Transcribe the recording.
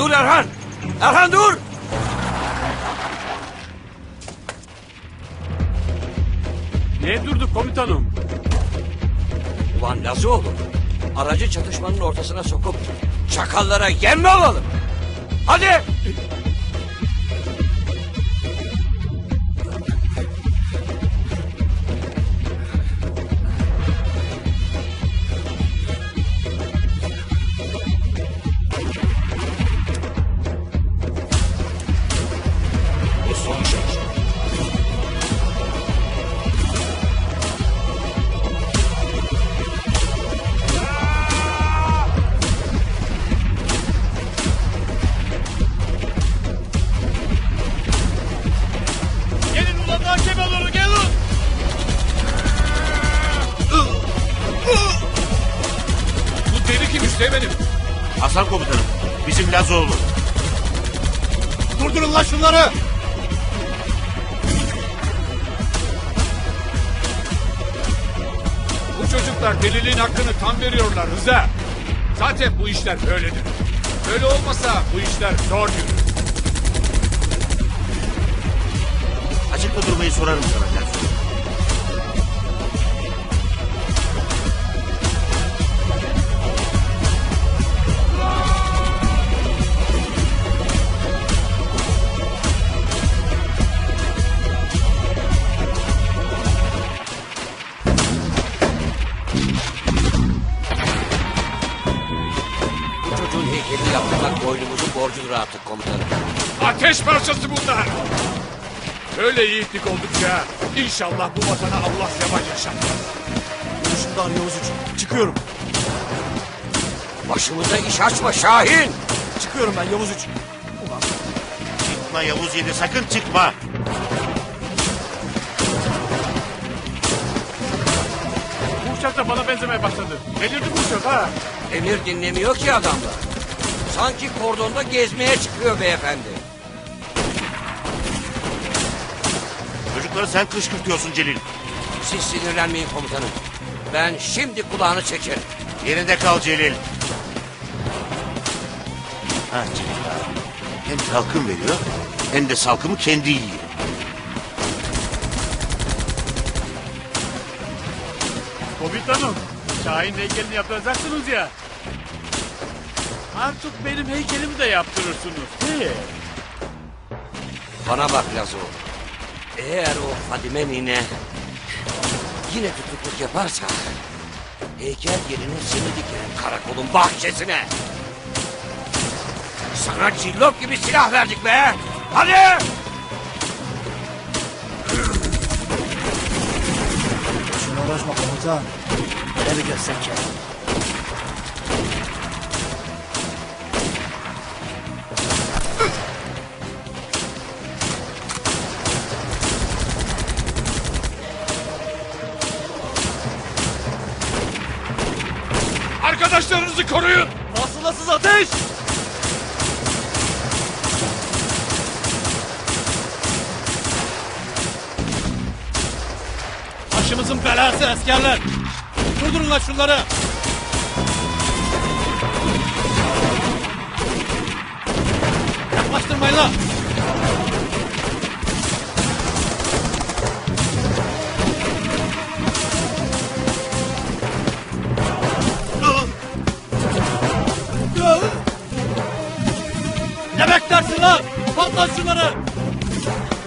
Dur Erhan. Erhan dur. Niye durduk komutanım? Ulan Lazıoğlu. Aracı çatışmanın ortasına sokup çakallara yem mi alalım? Hadi. Hasan komutanım. Bizim Lazoğlu. Durdurun lan şunları. Bu çocuklar deliliğin hakkını tam veriyorlar Rıza. Zaten bu işler böyledir. Böyle olmasa bu işler zor yürür. Açıkta durmayı sorarım sana borcudur artık komutanım. Ateş parçası bunlar. Böyle yiğitlik oldukça inşallah bu vatana Allah zeval yaşatmaz. Şundan Yavuz Uç. Çıkıyorum. Başımıza iş açma Şahin. Çıkıyorum ben Yavuz Uç. Ulan Çıkma Yavuz yedi sakın çıkma. Bu uçak da bana benzemeye başladı. Delirdi bu uçak ha. Emir dinlemiyor ki adamlar. Sanki kordonda gezmeye çıkıyor beyefendi. Çocukları sen kışkırtıyorsun Celil. Siz sinirlenmeyin komutanım. Ben şimdi kulağını çekerim. Yerinde kal Celil. Ha Celil abi. Hem salkım veriyor hem de salkımı kendi yiyor. Komutanım, Şahin heykelini yaptıracaksınız ya. Artık benim heykelimi de yaptırırsınız. He. Bana bak Lazo. Eğer o Fadime nine yine tutukluk yaparsa heykel yerine seni dikerim karakolun bahçesine. Sana cillop gibi silah verdik be. Hadi. şuna uğraşma komutan. Ne bir görsek ya. Arkadaşlarınızı koruyun. Nasıl ateş? Başımızın belası askerler. Durdurun lan şunları. Yaklaştırmayın lan? Patlat!